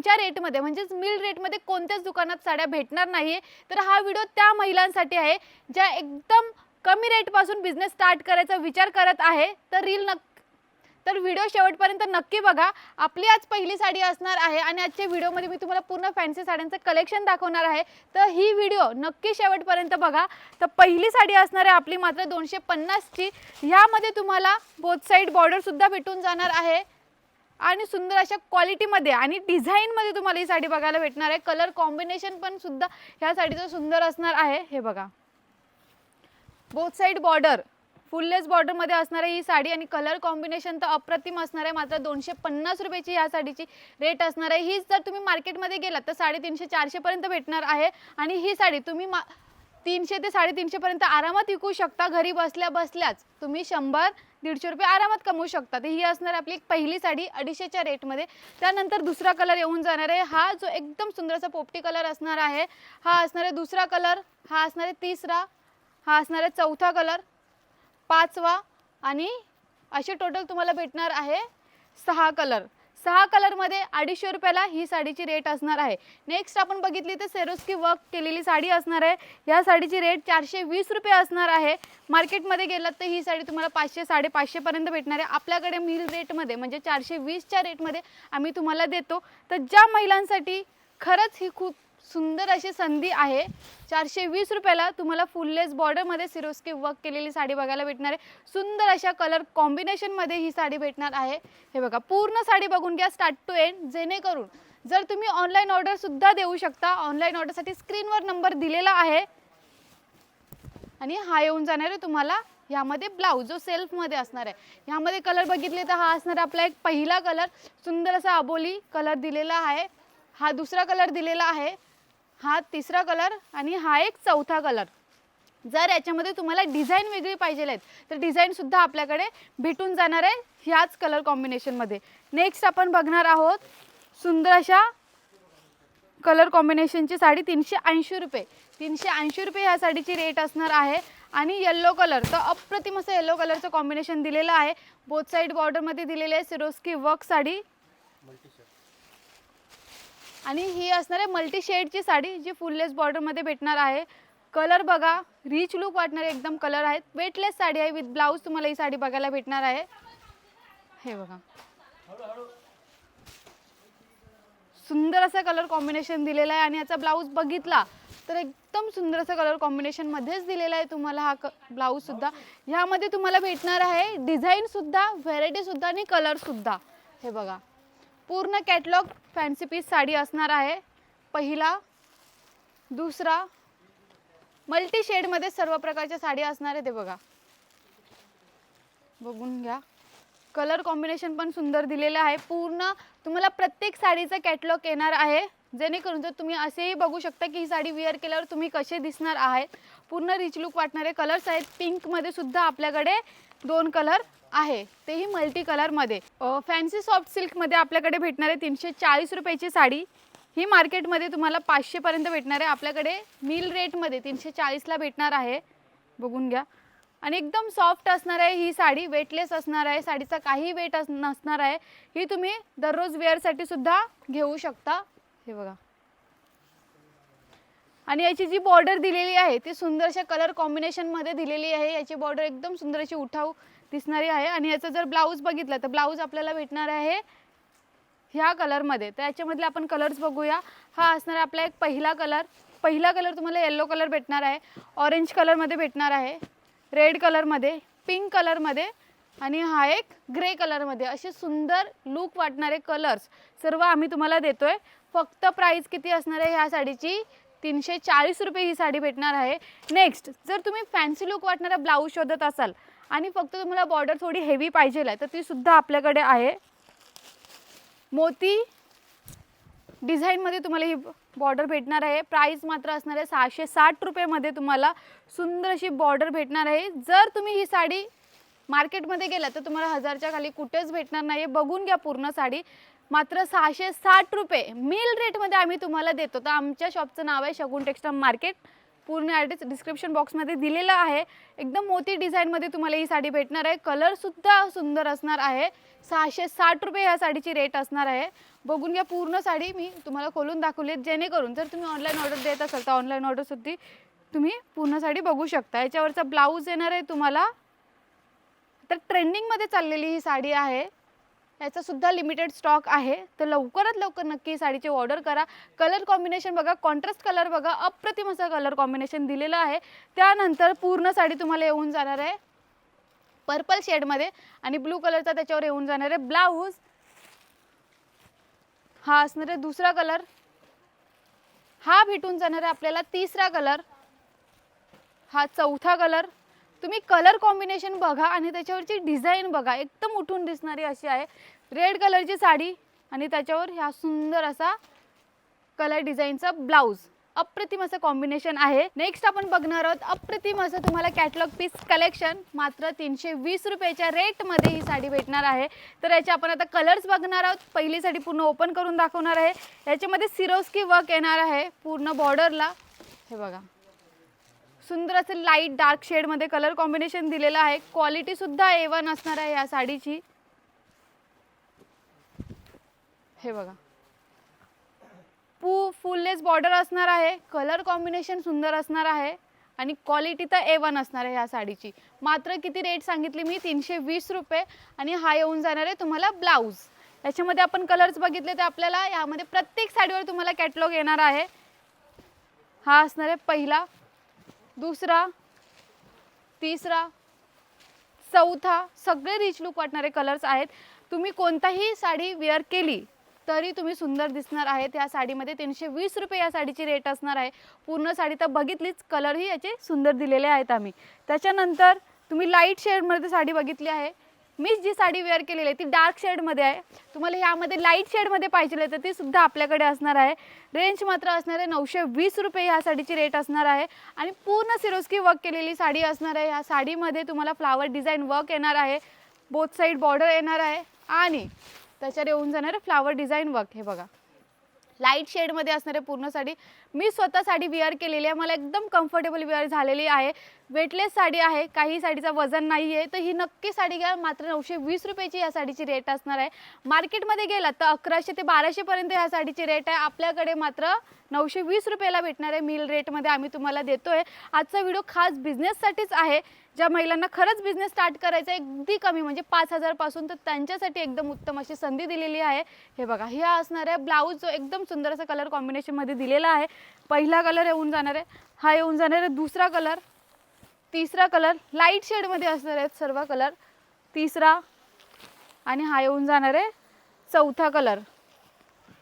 तुम्हाला आमच्या रेटमध्ये म्हणजेच मिल रेटमध्ये कोणत्याच दुकानात साड्या भेटणार नाही तर हा व्हिडिओ त्या महिलांसाठी आहे ज्या एकदम कमी रेटपासून बिझनेस स्टार्ट करायचा विचार करत आहे. तर रील नक्की तर व्हिडिओ शेवटपर्यंत नक्की बघा. आपली आज पहिली साडी असणार आहे आणि आजच्या व्हिडिओमध्ये मी तुम्हाला पूर्ण फॅन्सी साड्यांचं कलेक्शन दाखवणार आहे. तर ही व्हिडिओ नक्की शेवटपर्यंत बघा. तर पहिली साडी असणार आहे आपली मात्र दोनशे पन्नासची. ह्यामध्ये तुम्हाला बोथ साईड बॉर्डरसुद्धा भेटून जाणार आहे. आणि सुंदर अशा क्वालिटीमध्ये आणि डिझाईनमध्ये तुम्हाला ही साडी बघायला भेटणार आहे. कलर कॉम्बिनेशन पण सुद्धा ह्या साडीचं सुंदर असणार आहे. हे बघा. Both side border full lace बॉर्डरमध्ये असणार आहे ही साडी आणि कलर कॉम्बिनेशन तर अप्रतिम असणार आहे. मात्र दोनशे पन्नास रुपयाची या साडीची रेट असणार आहे. हीच जर तुम्ही मार्केटमध्ये गेलात तर साडेतीनशे चारशेपर्यंत भेटणार आहे. आणि ही साडी तुम्ही मा तीनशे ते साडेतीनशेपर्यंत आरामात विकू शकता. घरी बसल्या बसल्याच तुम्ही शंभर दीडशे रुपये आरामात कमवू शकतात. ही असणार आपली एक पहिली साडी अडीचशेच्या रेटमध्ये. त्यानंतर दुसरा कलर येऊन जाणार आहे. हा जो एकदम सुंदरसा पोपटी कलर असणार आहे हा असणार आहे दुसरा कलर हा असणार आहे तिसरा हा असणार आहे चौथा कलर पाचवा आणि असे टोटल तुम्हाला भेटणार आहे सहा कलर सहा कलरमध्ये अडीचशे रुपयाला ही साडीची रेट असणार आहे. नेक्स्ट आपण बघितली तर सेरोस्की वर्क केलेली साडी असणार आहे. ह्या साडीची रेट चारशे वीस रुपये असणार आहे. मार्केटमध्ये गेलात तर ही साडी तुम्हाला पाचशे साडेपाचशेपर्यंत भेटणार आहे. आपल्याकडे मिल रेटमध्ये म्हणजे चारशे वीसच्या रेटमध्ये आम्ही तुम्हाला देतो. तर ज्या महिलांसाठी खरंच ही खूप सुंदर अशी संधी आहे. चारशे वीस रुपयाला तुम्हाला फुललेस बॉर्डरमध्ये सिरोस्की वर्क केलेली साडी बघायला भेटणार आहे. सुंदर अशा कलर कॉम्बिनेशनमध्ये ही साडी भेटणार आहे. हे बघा पूर्ण साडी बघून घ्या स्टार्ट टू एंड जेणेकरून जर तुम्ही ऑनलाईन ऑर्डरसुद्धा देऊ शकता. ऑनलाईन ऑर्डरसाठी स्क्रीनवर नंबर दिलेला आहे. आणि हा येऊन जाणार आहे तुम्हाला यामध्ये ब्लाऊज जो सेल्फमध्ये असणार आहे. ह्यामध्ये कलर बघितले तर हा असणार आपला एक पहिला कलर सुंदर असा अबोली कलर दिलेला आहे. हा दुसरा कलर दिलेला आहे. हा तिसरा कलर आणि हा एक चौथा कलर. जर याच्यामध्ये तुम्हाला डिझाईन वेगळी पाहिजे आहेत तर डिझाईनसुद्धा आपल्याकडे भेटून जाणार आहे ह्याच कलर कॉम्बिनेशनमध्ये नेक्स्ट आपण बघणार आहोत सुंदर अशा कलर कॉम्बिनेशनची साडी तीनशे ऐंशी रुपये. तीनशे ऐंशी रुपये ह्या साडीची रेट असणार आहे. आणि येल्लो कलर तर अप्रतिम असं येल्लो कलरचं कॉम्बिनेशन दिलेलं आहे. बोथ साईड बॉर्डरमध्ये दिलेले आहे सिरोस्की वर्क साडी. आणि ही असणार आहे मल्टी शेडची साडी जी फुललेस बॉर्डरमध्ये भेटणार आहे. कलर बघा रिच लुक वाटणारे एकदम कलर आहेत. वेटलेस साडी आहे विथ ब्लाऊज तुम्हाला ही साडी बघायला भेटणार आहे. हे बघा. सुंदर असं कलर कॉम्बिनेशन दिलेलं आहे आणि याचा ब्लाऊज बघितला तर एकदम सुंदर असं कलर कॉम्बिनेशनमध्येच दिलेला आहे तुम्हाला हा क ब्लाऊजसुद्धा ह्यामध्ये तुम्हाला भेटणार आहे डिझाईनसुद्धा व्हेरायटीसुद्धा आणि कलरसुद्धा हे बघा. पूर्ण कॅटलॉग फॅन्सी पीस साडी असणार आहे. पहिला दुसरा मल्टी शेडमध्ये सर्व प्रकारच्या साडी असणार आहे ते बघा. बघून घ्या. कलर कॉम्बिनेशन पण सुंदर दिलेलं आहे. पूर्ण तुम्हाला प्रत्येक साडीचा कॅटलॉग येणार आहे. जेणेकरून जर तुम्ही असेही बघू शकता की ही साडी वेअर केल्यावर तुम्ही कसे दिसणार आहेत. पूर्ण रिच लुक वाटणारे कलर्स आहेत. पिंकमध्ये सुद्धा आपल्याकडे दोन कलर आहे. तेही मल्टी कलरमध्ये फॅन्सी सॉफ्ट सिल्कमध्ये आपल्याकडे भेटणार आहे तीनशे चाळीस रुपयाची साडी. ही मार्केटमध्ये तुम्हाला पाचशेपर्यंत भेटणार आहे. आपल्याकडे मिल रेटमध्ये तीनशे चाळीसला भेटणार आहे. बघून घ्या. आणि एकदम सॉफ्ट असणार आहे ही साडी. वेटलेस असणार आहे. साडीचा काही वेट अस नसणार आहे. ही तुम्ही दररोज वेअरसाठी सुद्धा घेऊ शकता. हे बघा. आणि याची जी बॉर्डर दिलेली आहे ती सुंदरशा कलर कॉम्बिनेशनमध्ये दिलेली आहे. याची बॉर्डर एकदम सुंदर अशी उठाव दिसणारी आहे आणि याचं जर ब्लाऊज बघितलं तर ब्लाऊज आपल्याला भेटणार आहे ह्या कलरमध्ये तर याच्यामधले आपण कलर्स बघूया. हा असणार आहे आपला एक पहिला कलर पहिला कलर तुम्हाला येल्लो कलर भेटणार आहे. ऑरेंज कलरमध्ये भेटणार आहे. रेड कलरमध्ये पिंक कलरमध्ये आणि हा एक ग्रे कलरमध्ये असे सुंदर लुक वाटणारे कलर्स सर्व आम्ही तुम्हाला देतो आहे फक्त प्राईस किती असणार आहे ह्या साडीची? तीनशे चाळीस रुपये ही साडी भेटणार आहे. नेक्स्ट जर तुम्ही फॅन्सी लुक वाटणारा ब्लाऊज शोधत असाल आणि फक्त तुम्हाला बॉर्डर थोडी हेवी पाहिजे आहे तर ती सुद्धा आपल्याकडे आहे. मोती डिझाईनमध्ये तुम्हाला ही बॉर्डर भेटणार आहे. प्राईस मात्र असणार आहे सहाशे साठ रुपयेमध्ये तुम्हाला सुंदर अशी बॉर्डर भेटणार आहे. जर तुम्ही ही साडी मार्केटमध्ये गेला तर तुम्हाला हजारच्या खाली कुठेच भेटणार नाही बघून घ्या पूर्ण साडी. मात्र सहाशे साठ रुपये मिल रेटमध्ये आम्ही तुम्हाला देतो. तर आमच्या शॉपचं नाव आहे शगुन टेक्स्टाईल मार्केट पूर्ण ॲड्रेस डिस्क्रिप्शन बॉक्समध्ये दिलेला आहे. एकदम मोती डिझाईनमध्ये तुम्हाला ही साडी भेटणार आहे. कलरसुद्धा सुंदर असणार आहे. सहाशे साठ रुपये ह्या साडीची रेट असणार आहे. बघून घ्या पूर्ण साडी. मी तुम्हाला खोलून दाखवली आहे जेणेकरून जर तुम्ही ऑनलाईन ऑर्डर देत असाल तर ऑनलाईन ऑर्डरसुद्धा तुम्ही पूर्ण साडी बघू शकता. याच्यावरचा ब्लाऊज येणार आहे तुम्हाला. तर ट्रेंडिंगमध्ये चाललेली ही साडी आहे. याचा सुद्धा लिमिटेड स्टॉक आहे. तर लवकरात लवकर नक्की साडीची ऑर्डर करा. कलर कॉम्बिनेशन बघा कॉन्ट्रास्ट कलर बघा अप्रतिम असं कलर कॉम्बिनेशन दिलेलं आहे. त्यानंतर पूर्ण साडी तुम्हाला येऊन जाणार आहे. पर्पल शेडमध्ये आणि ब्लू कलरचा त्याच्यावर येऊन जाणार आहे. ब्लाऊज हा असणार आहे दुसरा कलर हा भेटून जाणार आहे आपल्याला तिसरा कलर हा चौथा कलर तुम्ही कलर कॉम्बिनेशन बघा आणि त्याच्यावरची डिझाईन बघा. एकदम उठून दिसणारी अशी आहे. रेड कलरची साडी आणि त्याच्यावर ह्या सुंदर असा कलर डिझाईनचा ब्लाऊज अप्रतिम असं कॉम्बिनेशन आहे. नेक्स्ट आपण बघणार आहोत अप्रतिम असं तुम्हाला कॅटलॉग पीस कलेक्शन मात्र तीनशे वीस रुपयाच्या रेटमध्ये ही साडी भेटणार आहे. तर याचे आपण आता कलर्स बघणार आहोत. पहिली साडी पूर्ण ओपन करून दाखवणार आहे. याच्यामध्ये सिरोस्की वर्क येणार आहे पूर्ण बॉर्डरला हे बघा. सुंदर असं लाइट डार्क शेडमध्ये कलर कॉम्बिनेशन दिलेलं आहे. क्वालिटी सुद्धा ए वन असणार आहे या साडीची. हे बघा. पू फुललेस बॉर्डर असणार आहे. कलर कॉम्बिनेशन सुंदर असणार आहे. आणि क्वालिटी तर ए वन असणार आहे ह्या साडीची. मात्र किती रेट सांगितली मी? तीनशे वीस रुपये. आणि हा येऊन जाणार आहे तुम्हाला ब्लाऊज याच्यामध्ये आपण कलर्स बघितले तर आपल्याला यामध्ये प्रत्येक साडीवर तुम्हाला कॅटलॉग येणार आहे. हा असणार आहे पहिला. दुसरा तिसरा चौथा सगळे रिच लुक वाटणारे कलर्स आहेत. तुम्ही कोणताही साडी वेअर केली तरी तुम्ही सुंदर दिसणार आहेत. या साडीमध्ये तीनशे वीस रुपये या साडीची रेट असणार आहे. पूर्ण साडी तर बघितलीच कलरही याचे सुंदर दिलेले आहेत आम्ही. त्याच्यानंतर तुम्ही लाइट शेडमध्ये साडी बघितली आहे. मीच जी साडी वेअर केलेली आहे ती डार्क शेडमध्ये आहे. तुम्हाला ह्यामध्ये लाइट शेडमध्ये पाहिजे तर ती सुद्धा आपल्याकडे असणार आहे. रेंज मात्र असणार आहे नऊशे वीस रुपये ह्या साडीची रेट असणार आहे. आणि पूर्ण सिरोस्की वर्क केलेली साडी असणार आहे. ह्या साडीमध्ये तुम्हाला फ्लावर डिझाईन वर्क येणार आहे. बोथ साईड बॉर्डर येणार आहे. आणि त्याच्यावर येऊन जाणार आहे फ्लावर डिझाईन वर्क हे बघा. लाइट शेडमध्ये असणारे पूर्ण साडी मी स्वतः साडी वेअर केलेली आहे. मला एकदम कम्फर्टेबल वेअर झालेली आहे. वेटलेस साडी आहे. काही साडीचं वजन नाही आहे तर ही नक्की साडी घ्या. मात्र नऊशे वीस रुपयाची या साडीची रेट असणार आहे. मार्केटमध्ये गेलात तर अकराशे ते बाराशेपर्यंत ह्या साडीची रेट आहे. आपल्याकडे मात्र नऊशे वीस रुपयाला भेटणार आहे. मिल रेटमध्ये आम्ही तुम्हाला देतो आहे आजचा व्हिडिओ खास बिझनेससाठीच आहे. ज्या महिलांना खरंच बिझनेस स्टार्ट करायचा आहे अगदी कमी म्हणजे पाच हजारपासून तर त्यांच्यासाठी एकदम उत्तम अशी संधी दिलेली आहे. हे बघा हे असणार आहे ब्लाऊज जो एकदम सुंदर असा कलर कॉम्बिनेशनमध्ये दिलेला आहे. पहिला कलर येऊन जाणार आहे हा येऊन जाणार आहे दुसरा कलर तिसरा कलर लाइट शेडमध्ये असणार आहेत सर्व कलर तिसरा आणि हा येऊन जाणार आहे चौथा कलर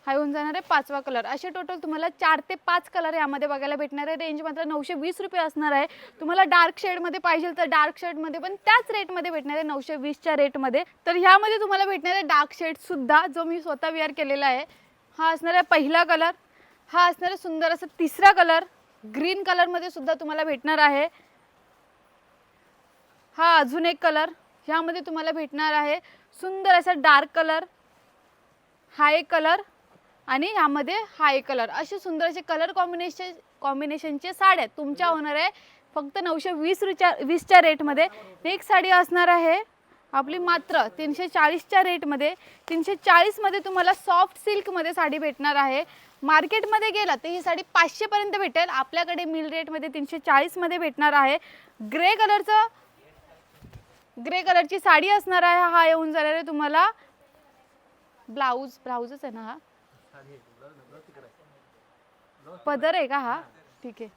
हा येऊन जाणार आहे पाचवा कलर असे टोटल तुम्हाला चार ते पाच कलर यामध्ये बघायला भेटणार आहे. रेंज मात्र नऊशे वीस रुपये असणार आहे. तुम्हाला डार्क शेडमध्ये पाहिजे तर डार्क शेडमध्ये पण त्याच रेटमध्ये भेटणार आहे नऊशे वीसच्या रेटमध्ये तर ह्यामध्ये तुम्हाला भेटणार आहे डार्क शेडसुद्धा जो मी स्वतः वेअर केलेला आहे. हा असणार आहे पहिला कलर हा असणार आहे सुंदर असा तिसरा कलर ग्रीन कलरमध्ये सुद्धा तुम्हाला भेटणार आहे. हा अजून एक कलर ह्यामध्ये तुम्हाला भेटणार आहे सुंदर असा डार्क कलर हा एक कलर आणि ह्यामध्ये हा एक कलर. असे सुंदर असे कलर कॉम्बिनेशन कॉम्बिनेशनचे साड्या तुमच्या होणार आहे. फक्त नऊशे वीस रुच्या वीसच्या रेटमध्ये. नेक्स्ट साडी असणार आहे आपली मात्र तीनशे चाळीसच्या रेटमध्ये. तीनशे चाळीसमध्ये तुम्हाला सॉफ्ट सिल्कमध्ये साडी भेटणार आहे. मार्केटमध्ये गेला तर ही साडी पाचशेपर्यंत भेटेल. आपल्याकडे मिल रेटमध्ये तीनशे चाळीसमध्ये भेटणार आहे. ग्रे कलरचं ग्रे कलरची साडी असणार आहे. हा येऊन जाणार आहे तुम्हाला. ब्लाऊज ब्लाऊजच आहे ना हा? पदर आहे का हा? ठीक आहे.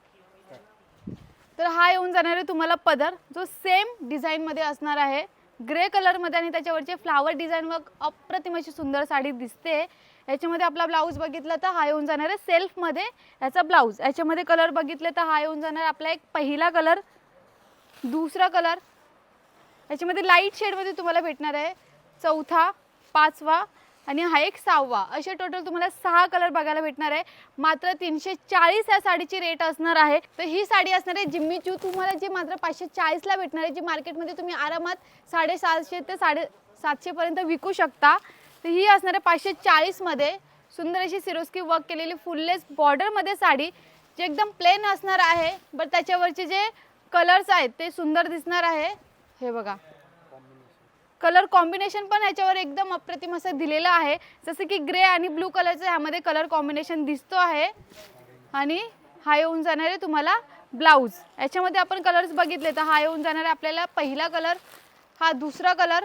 तर हा येऊन जाणार आहे तुम्हाला पदर जो सेम डिझाईनमध्ये असणार आहे. ग्रे कलरमध्ये आणि त्याच्यावरचे फ्लावर डिझाईन व अप्रतिम अशी सुंदर साडी दिसते. याच्यामध्ये आपला ब्लाऊज बघितला तर हा येऊन जाणार आहे सेल्फमध्ये याचा ब्लाऊज याच्यामध्ये कलर बघितले तर हा येऊन जाणार आपला एक पहिला कलर दुसरा कलर याच्यामध्ये लाइट शेडमध्ये तुम्हाला भेटणार आहे. चौथा पाचवा आणि हा एक सहावा. असे टोटल तुम्हाला सहा कलर बघायला भेटणार आहे. मात्र तीनशे चाळीस या साडीची रेट असणार आहे. तर ही साडी असणार आहे जिम्मी चू. तुम्हाला जी मात्र पाचशे चाळीसला भेटणार आहे जी मार्केटमध्ये तुम्ही आरामात साडेसातशे ते साडे सातशेपर्यंत विकू शकता तर ही असणार आहे पाचशे चाळीसमध्ये सुंदर अशी सिरोस्की वर्क केलेली फुललेस बॉर्डरमध्ये साडी जे एकदम प्लेन असणार आहे बट त्याच्यावरचे जे कलर्स आहेत ते सुंदर दिसणार आहे. हे बघा. कलर कॉम्बिनेशन पण ह्याच्यावर एकदम अप्रतिम असं दिलेलं आहे. जसं की ग्रे आणि ब्लू कलरचं ह्यामध्ये कलर कॉम्बिनेशन दिसतो आहे. आणि हा येऊन जाणार आहे तुम्हाला ब्लाऊज. याच्यामध्ये आपण कलर्स बघितले तर हा येऊन जाणार आहे आपल्याला पहिला कलर हा दुसरा कलर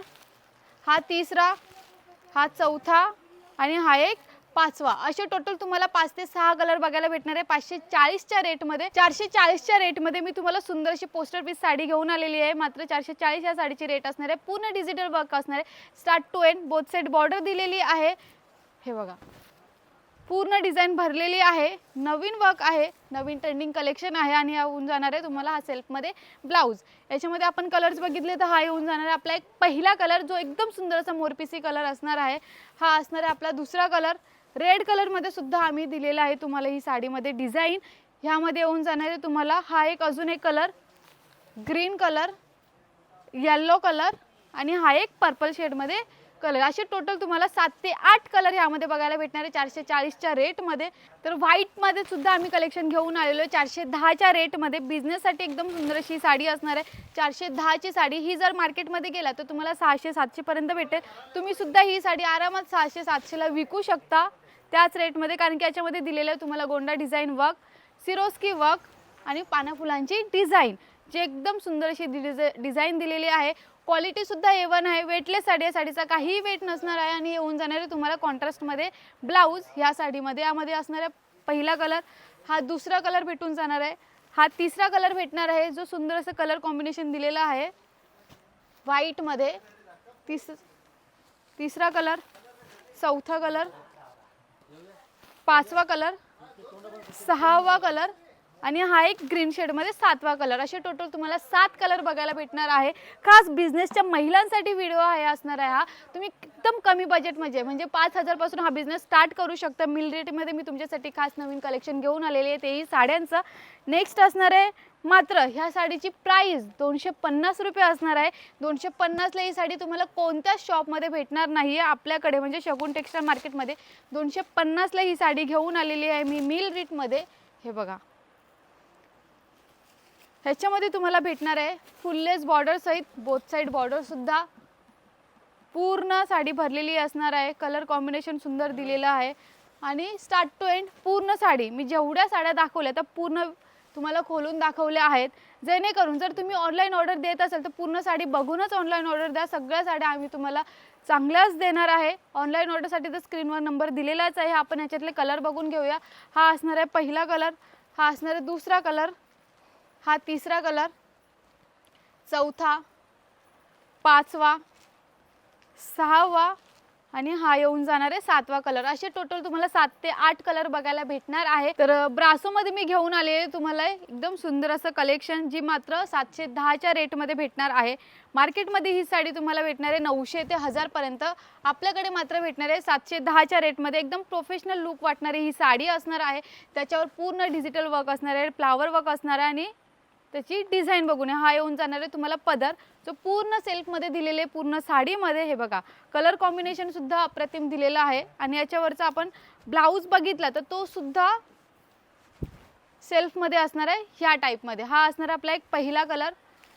हा तिसरा हा चौथा आणि हा एक पाचवा. असे टोटल तुम्हाला पाच ते सहा कलर बघायला भेटणार आहे. पाचशे चाळीसच्या रेटमध्ये चारशे चाळीसच्या रेटमध्ये मी तुम्हाला सुंदर अशी पोस्टर पीस साडी घेऊन आलेली आहे. मात्र चारशे चाळीस या साडीची रेट असणार आहे. पूर्ण डिजिटल वर्क असणार आहे. Start to end both side border दिलेली आहे. हे बघा. पूर्ण डिझाईन भरलेली आहे. नवीन वर्क आहे. नवीन ट्रेंडिंग कलेक्शन आहे आणि हा येऊन जाणार आहे तुम्हाला हा सेल्फमध्ये ब्लाऊज याच्यामध्ये आपण कलर्स बघितले तर हा येऊन जाणार आहे. आपला एक पहिला कलर जो एकदम सुंदर असा मोरपिसी कलर असणार आहे. हा असणार आहे आपला दुसरा कलर रेड कलरमध्ये सुद्धा आम्ही दिलेला आहे तुम्हाला ही साडीमध्ये डिझाईन ह्यामध्ये येऊन जाणार आहे तुम्हाला हा एक अजून एक colour green colour yellow colour आणि हा एक पर्पल शेडमध्ये कलर असे टोटल तुम्हाला सात ते आठ कलर ह्यामध्ये बघायला भेटणार आहे. चारशे चाळीसच्या रेटमध्ये तर व्हाईटमध्ये सुद्धा आम्ही कलेक्शन घेऊन आलेलो आहे. चारशे दहाच्या रेटमध्ये बिझनेससाठी एकदम सुंदर अशी साडी असणार आहे. चारशे दहाची साडी ही जर मार्केटमध्ये गेला तर तुम्हाला सहाशे सातशेपर्यंत भेटेल. तुम्ही सुद्धा ही साडी आरामात सहाशे सातशेला विकू शकता. त्याच रेटमध्ये कारण की याच्यामध्ये दिलेलं आहे तुम्हाला गोंडा डिझाईन वर्क सिरोस्की वर्क आणि पानाफुलांची डिझाईन. जे एकदम सुंदर अशी डिझ डिझाईन दिलेली आहे. क्वालिटीसुद्धा एवन ए वन आहे. वेटलेस साडी आहे. साडीचा काहीही वेट नसणार आहे आणि येऊन जाणार आहे तुम्हाला कॉन्ट्रास्टमध्ये ब्लाऊज ह्या साडीमध्ये. यामध्ये असणारा पहिला कलर हा दुसरा कलर भेटून जाणार आहे. हा तिसरा कलर भेटणार आहे. जो सुंदर असं कलर कॉम्बिनेशन दिलेलं आहे. व्हाईटमध्ये तिस तिसरा कलर चौथा कलर पाचवा कलर सहावा कलर आणि हा एक ग्रीन शेडमध्ये सातवा कलर असे टोटल तुम्हाला सात कलर बघायला भेटणार आहे. खास बिझनेसच्या महिलांसाठी व्हिडिओ आहे असणार आहे हा. तुम्ही एकदम कमी बजेटमध्ये म्हणजे पाच हजारपासून हा बिझनेस स्टार्ट करू शकता. मिल रेटमध्ये मी तुमच्यासाठी खास नवीन कलेक्शन घेऊन आलेले आहे. तेही साड्यांचं. नेक्स्ट असणार आहे मात्र ह्या साडीची प्राईस दोनशे पन्नास रुपये असणार आहे. दोनशे पन्नासला ही साडी तुम्हाला कोणत्याच शॉपमध्ये भेटणार नाही आहे आपल्याकडे म्हणजे शगुन टेक्स्टाईल मार्केटमध्ये दोनशे पन्नासला ही साडी घेऊन आलेली आहे मी मिल रेटमध्ये हे बघा. ह्याच्यामध्ये तुम्हाला भेटणार आहे फुललेस बॉर्डर सहित बोथ साईड बॉर्डरसुद्धा पूर्ण साडी भरलेली असणार आहे. कलर कॉम्बिनेशन सुंदर दिलेलं आहे. आणि स्टार्ट टू एंड पूर्ण साडी. मी जेवढ्या साड्या दाखवल्या त्या पूर्ण तुम्हाला खोलून दाखवल्या आहेत. जेणेकरून जर तुम्ही ऑनलाईन ऑर्डर देत असाल तर पूर्ण साडी बघूनच ऑनलाईन ऑर्डर द्या. सगळ्या साड्या आम्ही तुम्हाला चांगल्याच देणार आहे. ऑनलाईन ऑर्डरसाठी तर स्क्रीनवर नंबर दिलेलाच आहे. आपण ह्याच्यातले कलर बघून घेऊया. हा असणार आहे पहिला कलर हा असणार आहे दुसरा कलर हा तिसरा कलर. चौथा पाचवा सहावा आणि हा येऊन जाणार आहे सातवा कलर. असे टोटल तुम्हाला सात ते आठ कलर बघायला भेटणार आहे. तर ब्रासोमध्ये मी घेऊन आले तुम्हाला एकदम सुंदर असं कलेक्शन जी मात्र सातशे दहाच्या रेटमध्ये भेटणार आहे. मार्केटमध्ये ही साडी तुम्हाला भेटणार आहे नऊशे ते हजारपर्यंत आपल्याकडे मात्र भेटणार आहे सातशे दहाच्या रेटमध्ये एकदम प्रोफेशनल लुक वाटणारी ही साडी असणार आहे. त्याच्यावर पूर्ण डिजिटल वर्क असणार आहे फ्लावर वर्क असणार आहे आणि त्याची डिझाईन बघून हा येऊन जाणार आहे तुम्हाला पदर. जो पूर्ण सेल्फमध्ये दिलेले पूर्ण साडीमध्ये हे बघा. कलर कॉम्बिनेशन सुद्धा अप्रतिम दिलेलं आहे. आणि याच्यावरचा आपण ब्लाऊज बघितला तर तो सुद्धा सेल्फमध्ये असणार आहे ह्या टाईपमध्ये हा असणार आपला एक पहिला कलर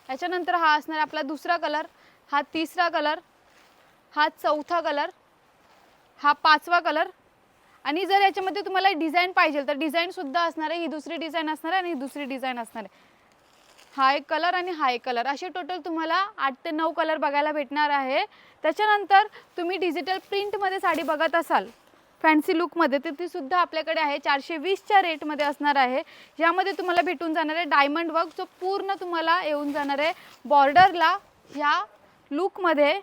याच्यानंतर हा असणार आपला दुसरा कलर हा तिसरा कलर हा चौथा कलर हा पाचवा कलर आणि जर याच्यामध्ये तुम्हाला डिझाईन पाहिजे तर डिझाईनसुद्धा असणार आहे. ही दुसरी डिझाईन असणार आहे आणि ही दुसरी डिझाईन असणार आहे. हा एक कलर आणि हा एक कलर. असे टोटल तुम्हाला आठ ते नऊ कलर बघायला भेटणार आहे. त्याच्यानंतर तुम्ही डिजिटल प्रिंटमध्ये साडी बघत असाल फॅन्सी लुकमध्ये तर ती सुद्धा आपल्याकडे आहे. चारशे वीसच्या रेटमध्ये असणार आहे. यामध्ये तुम्हाला भेटून जाणार आहे डायमंड वर्क जो पूर्ण तुम्हाला येऊन जाणार आहे. बॉर्डरला ह्या लुकमध्ये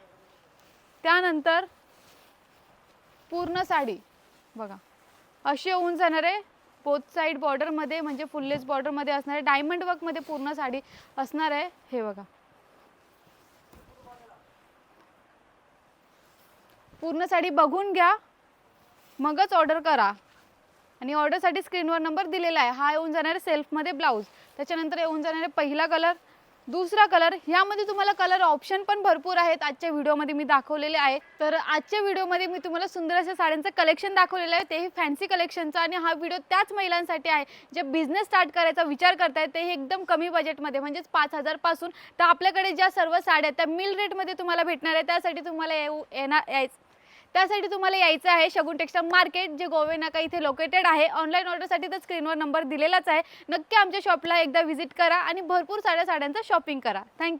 त्यानंतर पूर्ण साडी बघा. अशी येऊन जाणार आहे. बोथ साईड बॉर्डरमध्ये म्हणजे फुललेस बॉर्डरमध्ये असणार आहे डायमंड वर्कमध्ये पूर्ण साडी असणार आहे. हे बघा. पूर्ण साडी बघून घ्या. मगच ऑर्डर करा. आणि ऑर्डरसाठी स्क्रीनवर नंबर दिलेला आहे. हा येऊन जाणार आहे सेल्फमध्ये ब्लाऊज त्याच्यानंतर येऊन जाणार आहे पहिला कलर दुसरा कलर यामध्ये तुम्हाला कलर ऑप्शन पण भरपूर आहेत. आजच्या व्हिडिओमध्ये मी दाखवलेले आहे तर आजच्या व्हिडिओमध्ये मी तुम्हाला सुंदर अशा साड्यांचं कलेक्शन दाखवलेलं आहे. तेही फॅन्सी कलेक्शनचं आणि हा व्हिडिओ त्याच महिलांसाठी आहे. जे बिझनेस स्टार्ट करायचा विचार करतायत तेही एकदम कमी बजेटमध्ये म्हणजेच पाच हजारपासून तर आपल्याकडे ज्या सर्व साड्या आहेत त्या मिल रेटमध्ये तुम्हाला भेटणार आहे त्यासाठी तुम्हाला येऊ येणार यायचं त्यासाठी तुम्हाला यायचं आहे शगुन टेक्सटाईल मार्केट जे गोवे नाका इथे लोकेटेड आहे. ऑनलाईन ऑर्डरसाठी तर स्क्रीनवर नंबर दिलेलाच आहे. नक्की आमच्या शॉपला एकदा व्हिजिट करा आणि भरपूर साड्या साड्यांचं शॉपिंग करा. थँक्यू